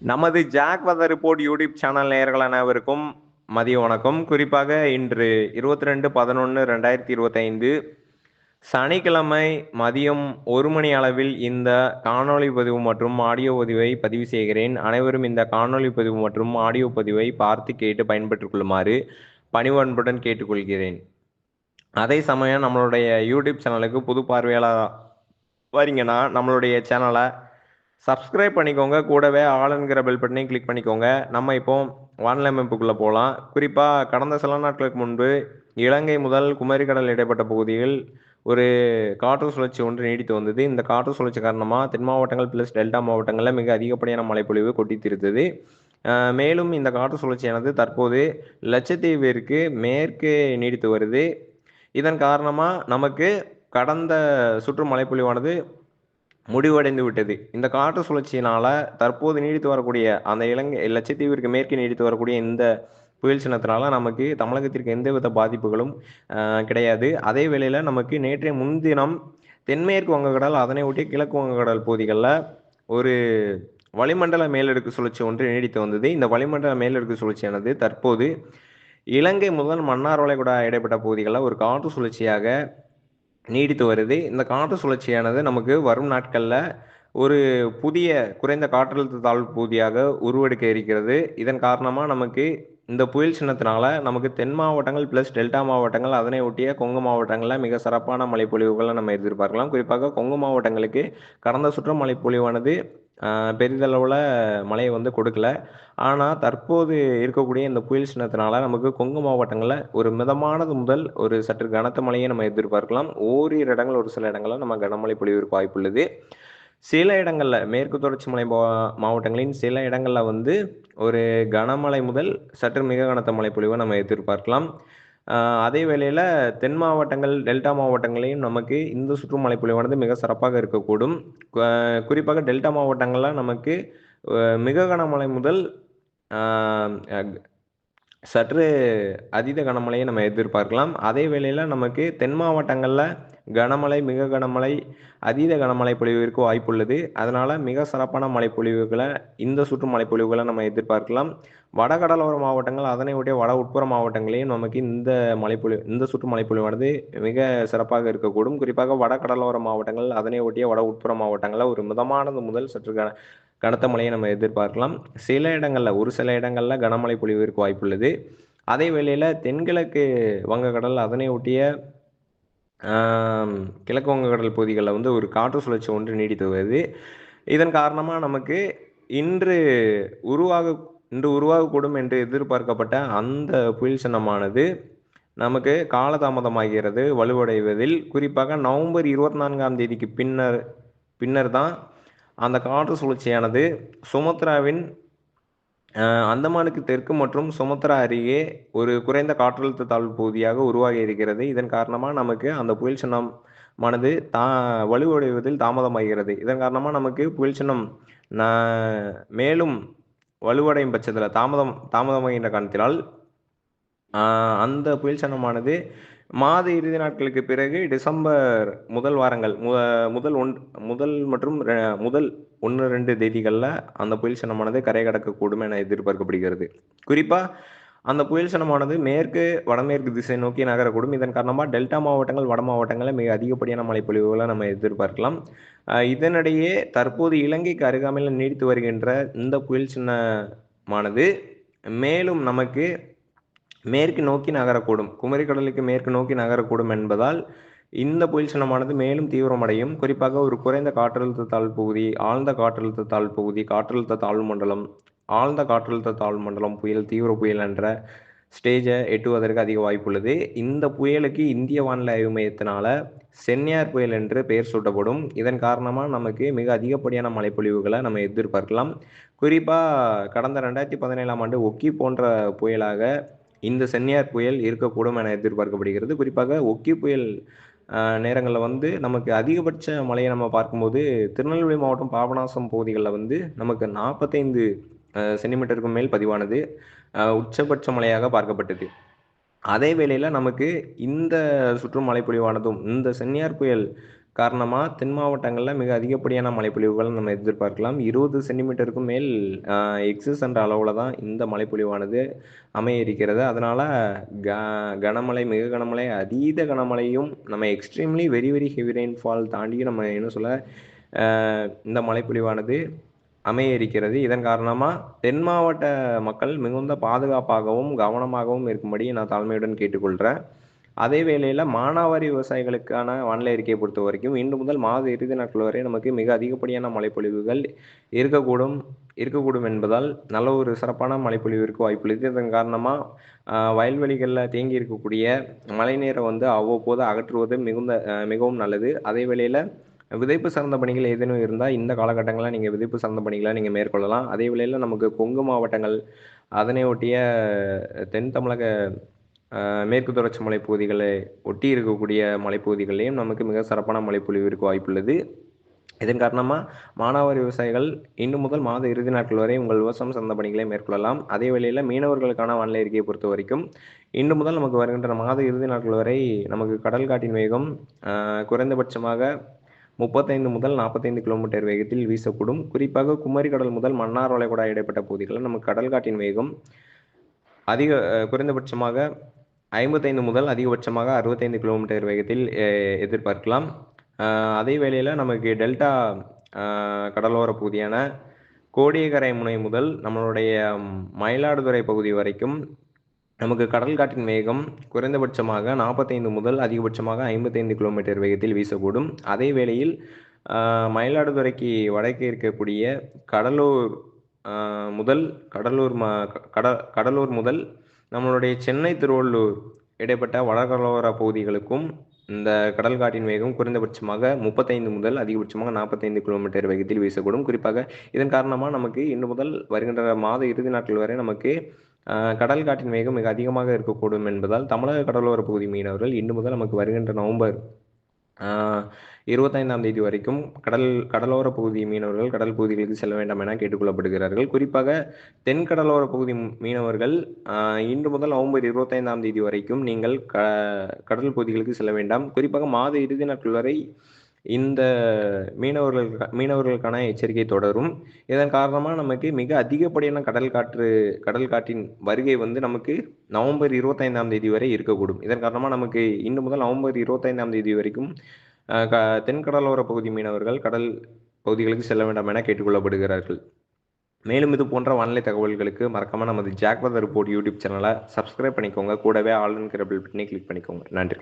நமது Jack weather report YouTube channel நேயர்கள் அனைவருக்கும் மதிய வணக்கம். குறிப்பாக இன்று இருபத்தி ரெண்டு பதினொன்று ரெண்டாயிரத்தி இருபத்தைந்து சனிக்கிழமை மதியம் ஒரு மணி அளவில் இந்த காணொளி பதிவு மற்றும் ஆடியோ பதிவை பதிவு செய்கிறேன். அனைவரும் இந்த காணொளி பதிவு மற்றும் ஆடியோ பதிவை பார்த்து கேட்டு பயன்பெற்றுக் கொள்ளுமாறு பணிவன்புடன் கேட்டுக்கொள்கிறேன். அதே சமயம் நம்மளுடைய யூடியூப் சேனலுக்கு புது பார்வையாளர் வரீங்கன்னா நம்மளுடைய சேனலை சப்ஸ்கிரைப் பண்ணிக்கோங்க. கூடவே ஆளுங்கிற பெல் பட்டனையும் கிளிக் பண்ணிக்கோங்க. நம்ம இப்போ வானிலை அமைப்புக்குள்ளே போகலாம் குறிப்பாக கடந்த சில நாட்களுக்கு முன்பு இலங்கை முதல் குமரிக்கடல் இடைப்பட்ட பகுதியில் ஒரு காற்று சுழற்சி ஒன்று நீடித்து வந்தது. இந்த காற்று சுழற்சி காரணமாக தென் மாவட்டங்கள் ப்ளஸ் டெல்டா மாவட்டங்களில் மிக அதிகப்படியான மழைப்பொழிவு கொட்டி மேலும் இந்த காற்று சுழற்சியானது தற்போது லட்சத்தீவிற்கு மேற்கு நீடித்து வருது. இதன் காரணமாக நமக்கு கடந்த சுற்று மழைப்பொழிவானது முடிவடைந்து விட்டது. இந்த காற்று சுழற்சியினால தற்போது நீடித்து வரக்கூடிய அந்த இலங்கை லட்சத்தீவிற்கு மேற்கே நீடித்து வரக்கூடிய இந்த புயல் சின்னத்தினால நமக்கு தமிழகத்திற்கு எந்தவித பாதிப்புகளும் கிடையாது. அதே வேளையில் நமக்கு நேற்றைய முன்தினம் தென்மேற்கு வங்கக்கடல் அதனை ஒட்டி கிழக்கு வங்கக்கடல் பகுதிகளில் ஒரு வளிமண்டல மேலடுக்கு சுழற்சி ஒன்று நீடித்து வந்தது. இந்த வளிமண்டல மேலடுக்கு சுழற்சியானது தற்போது இலங்கை முதல் மன்னார் வளைகுடா இடைப்பட்ட பகுதிகளில் ஒரு காற்று சுழற்சியாக நீடித்து வருது. இந்த காற்று சுழற்சியானது நமக்கு வரும் நாட்களில் ஒரு புதிய குறைந்த காற்றழுத்த தாழ்வு பகுதியாக உருவெடுக்க இருக்கிறது. இதன் காரணமாக நமக்கு இந்த புயல் சின்னத்தினால நமக்கு தென் மாவட்டங்கள் ப்ளஸ் டெல்டா மாவட்டங்கள் அதனை ஒட்டிய கொங்கு மாவட்டங்களில் மிக சிறப்பான மழைப்பொழிவுகளை நம்ம எதிர்பார்க்கலாம். குறிப்பாக கொங்கு மாவட்டங்களுக்கு கடந்த சுற்று மழைப்பொழிவானது பெரிதளவில் மழையை வந்து கொடுக்கல. ஆனால் தற்போது இருக்கக்கூடிய இந்த புயல் சின்னத்தினால நமக்கு கொங்கு மாவட்டங்களில் ஒரு மிதமானது முதல் ஒரு சற்று கனத்த மழையை நம்ம எதிர்பார்க்கலாம். ஓரிரு இடங்கள் ஒரு சில இடங்களில் நம்ம கனமழை பொழிவிற்கு வாய்ப்புள்ளது சில இடங்களில் மேற்கு தொடர்ச்சி மலை மா- மாவட்டங்களின் சில இடங்களில் வந்து ஒரு கனமழை முதல் சற்று மிக கனத்த மழை பொழிவை நம்ம எதிர்பார்க்கலாம். அதே வேளையில் தென் மாவட்டங்கள் டெல்டா மாவட்டங்களையும் நமக்கு இந்த சுற்றுமலை பொழிவானது மிக சிறப்பாக இருக்கக்கூடும். குறிப்பாக டெல்டா மாவட்டங்கள்லாம் நமக்கு மிக கனமழை முதல் சற்று அதீத கனமழையை நம்ம எதிர்பார்க்கலாம். அதே வேளையில் நமக்கு தென் மாவட்டங்களில் கனமழை மிக கனமழை அதீத கனமழை பொழிவிற்கு வாய்ப்புள்ளது. அதனால் மிக சிறப்பான மழைப்பொழிவுகளை இந்த சுற்று மழைப்பொழிவுகளை நம்ம எதிர்பார்க்கலாம். வடகடலோர மாவட்டங்கள் அதனை ஒட்டிய வட உட்புற மாவட்டங்களையும் நமக்கு இந்த மழைப்பொழிவு இந்த சுற்று மழைப்பொழிவானது மிக சிறப்பாக இருக்கக்கூடும். குறிப்பாக வடகடலோர மாவட்டங்கள் அதனை ஒட்டிய வட உட்புற மாவட்டங்களில் ஒரு மிதமானது முதல் சற்று கன கனத்த மழையை நம்ம எதிர்பார்க்கலாம். சில இடங்களில் ஒரு சில இடங்களில் கனமழை பொழிவிற்கு வாய்ப்புள்ளது. அதே வேளையில் தென்கிழக்கு வங்கக்கடல் அதனை ஒட்டிய கிழக்கு வங்கக்கடல் பகுதிகளில் வந்து ஒரு காற்று சுழற்சி ஒன்று நீடித்து வருது இதன் காரணமாக நமக்கு இன்று உருவாக இன்று உருவாகக்கூடும் என்று எதிர்பார்க்கப்பட்ட அந்த புயல் சின்னமானது நமக்கு காலதாமதமாகிறது வலுவடைவதில். குறிப்பாக நவம்பர் இருபத்தி நான்காம் தேதிக்கு பின்னர் பின்னர் தான் அந்த காற்று சுழற்சியானது சுமத்ராவின் அந்தமானுக்கு தெற்கு மற்றும் சுமத்ரா அருகே ஒரு குறைந்த காற்றழுத்த தாழ்வு பகுதியாக உருவாகி இருக்கிறது. இதன் காரணமாக நமக்கு அந்த புயல் சின்னமானது தா வலுவடைவதில் தாமதமாகிறது. இதன் காரணமாக நமக்கு புயல் சின்னம் மேலும் வலுவடையும் பட்சத்தில் தாமதம் தாமதமாகின்ற காரணத்தினால் அந்த புயல் சின்னமானது மாத இறுதி நாட்களுக்கு பிறகு டிசம்பர் முதல் வாரங்கள் மு- முதல் ஒன் முதல் மற்றும் முதல் ஒன்று ரெண்டு தேதிகளில் அந்த புயல் சின்னமானது கரை கடக்கக்கூடும் என எதிர்பார்க்கப்படுகிறது. குறிப்பாக அந்த புயல் சின்னமானது மேற்கு வடமேற்கு திசை நோக்கி நகரக்கூடும். இதன் காரணமாக டெல்டா மாவட்டங்கள் வட மாவட்டங்களில் மிக அதிகப்படியான மழைப்பொழிவுகளை நம்ம எதிர்பார்க்கலாம். இதனிடையே தற்போது இலங்கைக்கு அருகாமையில் நீடித்து வருகின்ற இந்த புயல் சின்னமானது மேலும் நமக்கு மேற்கு நோக்கி நகரக்கூடும். குமரிக்கடலுக்கு மேற்கு நோக்கி நகரக்கூடும் என்பதால் இந்த புயல் சின்னமானது மேலும் தீவிரமடையும். குறிப்பாக ஒரு குறைந்த காற்றழுத்த தாழ்வு பகுதி ஆழ்ந்த காற்றழுத்த தாழ்வு பகுதி காற்றழுத்த தாழ்வு மண்டலம் ஆழ்ந்த காற்றழுத்த தாழ்வு மண்டலம் புயல் தீவிர புயல் என்ற ஸ்டேஜை எட்டுவதற்கு அதிக வாய்ப்புள்ளது. இந்த புயலுக்கு இந்திய வானிலை ஆய்வு மையத்தினால சென்னியார் புயல் என்று பெயர் சூட்டப்படும். இதன் காரணமாக நமக்கு மிக அதிகப்படியான மழைப்பொழிவுகளை நம்ம எதிர்பார்க்கலாம். குறிப்பாக கடந்த ரெண்டாயிரத்தி பதினேழாம் ஆண்டு ஒக்கி போன்ற புயலாக இந்த சென்னியார் புயல் இருக்கக்கூடும் என எதிர்பார்க்கப்படுகிறது. குறிப்பாக ஒக்கி புயல் நேரங்களில் வந்து நமக்கு அதிகபட்ச மழையை நம்ம பார்க்கும்போது திருநெல்வேலி மாவட்டம் பாபநாசம் பகுதிகளில் வந்து நமக்கு நாற்பத்தைந்து சென்டிமீட்டருக்கு மேல் பதிவானது. உச்சபட்ச மழையாக பார்க்கப்பட்டது. அதே வேளையில் நமக்கு இந்த சுற்றும் மழைப்பொழிவானதும் இந்த சென்னியார் புயல் காரணமாக தென் மாவட்டங்களில் மிக அதிகப்படியான மழைப்பொழிவுகள் நம்ம எதிர்பார்க்கலாம். இருபது சென்டிமீட்டருக்கும் மேல் எக்ஸஸ் என்ற அளவில் தான் இந்த மழைப்பொழிவானது அமைய இருக்கிறது அதனால் க கனமழை மிக கனமழை அதீத கனமழையும் நம்ம extremely very very heavy rainfall தாண்டி நம்ம என்ன சொல்ல இந்த மழைப்பொழிவானது அமைய இருக்கிறது இதன் காரணமாக தென் மாவட்ட மக்கள் மிகுந்த பாதுகாப்பாகவும் கவனமாகவும் இருக்கும்படி நான் தாழ்மையுடன் கேட்டுக்கொள்கிறேன் அதே வேளையில் மானாவாரி விவசாயிகளுக்கான வானிலை அறிக்கையை பொறுத்த வரைக்கும் இன்று முதல் மாத இறுதி நாட்கள் வரை நமக்கு மிக அதிகப்படியான மழைப்பொழிவுகள் இருக்கக்கூடும் இருக்கக்கூடும் என்பதால் நல்ல ஒரு சிறப்பான மழைப்பொழிவிற்கு வாய்ப்புள்ளது இதன் காரணமாக வயல்வெளிகளில் தேங்கி இருக்கக்கூடிய மழைநீரை வந்து அவ்வப்போது அகற்றுவது மிகுந்த மிகவும் நல்லது. அதே வேளையில் விதைப்பு சார்ந்த பணிகள் ஏதேனும் இருந்தால் இந்த காலகட்டங்களில் நீங்கள் விதைப்பு சார்ந்த பணிகளை நீங்கள் மேற்கொள்ளலாம். அதே வேளையில் நமக்கு கொங்கு மாவட்டங்கள் அதனை ஒட்டிய தென் தமிழக மேற்கு தொடர்ச்சி மலைப்பகுதிகளை ஒட்டி இருக்கக்கூடிய மலைப்பகுதிகளிலையும் நமக்கு மிக சிறப்பான மழைப்பொழிவிற்கு வாய்ப்புள்ளது. இதன் காரணமாக மானாவாரி விவசாயிகள் இன்று முதல் மாத இறுதி நாட்கள் வரை உங்கள் விவசாயம் சார்ந்த பணிகளை மேற்கொள்ளலாம். அதே வேளையில் மீனவர்களுக்கான வானிலை அறிக்கையை பொறுத்த வரைக்கும் இன்று முதல் நமக்கு வருகின்ற மாத இறுதி நாட்கள் வரை நமக்கு கடல் காட்டின் வேகம் குறைந்தபட்சமாக முப்பத்தைந்து முதல் நாற்பத்தைந்து கிலோமீட்டர் வேகத்தில் வீசக்கூடும். குறிப்பாக குமரி கடல் முதல் மன்னார் வளைகுடா இடைப்பட்ட பகுதிகளில் நமக்கு கடல் காட்டின் வேகம் அதிக குறைந்தபட்சமாக ஐம்பத்தைந்து முதல் அதிகபட்சமாக அறுபத்தைந்து கிலோமீட்டர் வேகத்தில் எதிர்பார்க்கலாம். அதே வேளையில் நமக்கு டெல்டா கடலோர பகுதியான கோடியக்கரை முனை முதல் நம்மளுடைய மயிலாடுதுறை பகுதி வரைக்கும் நமக்கு கடல் காற்றின் வேகம் குறைந்தபட்சமாக நாற்பத்தைந்து முதல் அதிகபட்சமாக ஐம்பத்தைந்து கிலோமீட்டர் வேகத்தில் வீசக்கூடும். அதே வேளையில் மயிலாடுதுறைக்கு வடக்கே இருக்கக்கூடிய கடலூர் முதல் கடலூர் மா கட கடலூர் முதல் நம்மளுடைய சென்னை திருவள்ளூர் இடைப்பட்ட வடகடலோர பகுதிகளுக்கும் இந்த கடல் காட்டின் வேகம் குறைந்தபட்சமாக முப்பத்தைந்து முதல் அதிகபட்சமாக நாற்பத்தைந்து கிலோமீட்டர் வேகத்தில் வீசக்கூடும். குறிப்பாக இதன் காரணமாக நமக்கு இன்று முதல் வருகின்ற மாத இறுதி நாட்கள் வரை நமக்கு கடல் காட்டின் வேகம் மிக அதிகமாக இருக்கக்கூடும் என்பதால் தமிழக கடலோர பகுதி மீனவர்கள் இன்று முதல் நமக்கு வருகின்ற நவம்பர் இருபத்தைந்தாம் தேதி வரைக்கும் கடல் கடலோர பகுதி மீனவர்கள் கடல் பகுதிகளுக்கு செல்ல வேண்டாம் என கேட்டுக்கொள்ளப்படுகிறார்கள். குறிப்பாக தென் கடலோர பகுதி மீனவர்கள் இன்று முதல் நவம்பர் இருபத்தைந்தாம் தேதி வரைக்கும் நீங்கள் க கடல் பகுதிகளுக்கு செல்ல வேண்டாம். குறிப்பாக மாத இறுதி நாட்கள் வரை இந்த மீனவர்கள் மீனவர்களுக்கான எச்சரிக்கை தொடரும். இதன் காரணமாக நமக்கு மிக அதிகப்படியான கடல் காற்று கடல் காற்றின் வருகை வந்து நமக்கு நவம்பர் இருபத்தைந்தாம் தேதி வரை இருக்கக்கூடும். இதன் காரணமாக நமக்கு இன்று முதல் நவம்பர் இருபத்தைந்தாம் தேதி வரைக்கும் க தென்கடலோர பகுதி மீனவர்கள் கடல் பகுதிகளுக்கு செல்ல வேண்டாம் என கேட்டுக்கொள்ளப்படுகிறார்கள். மேலும் இது போன்ற வானிலை தகவல்களுக்கு மறக்காம நமது Jack weather port report YouTube சேனலை சப்ஸ்கிரைப் பண்ணிக்கோங்க. கூடவே ஆல் இன்கிரபிள் பில் பட்டனை கிளிக் பண்ணிக்கோங்க. நன்றி.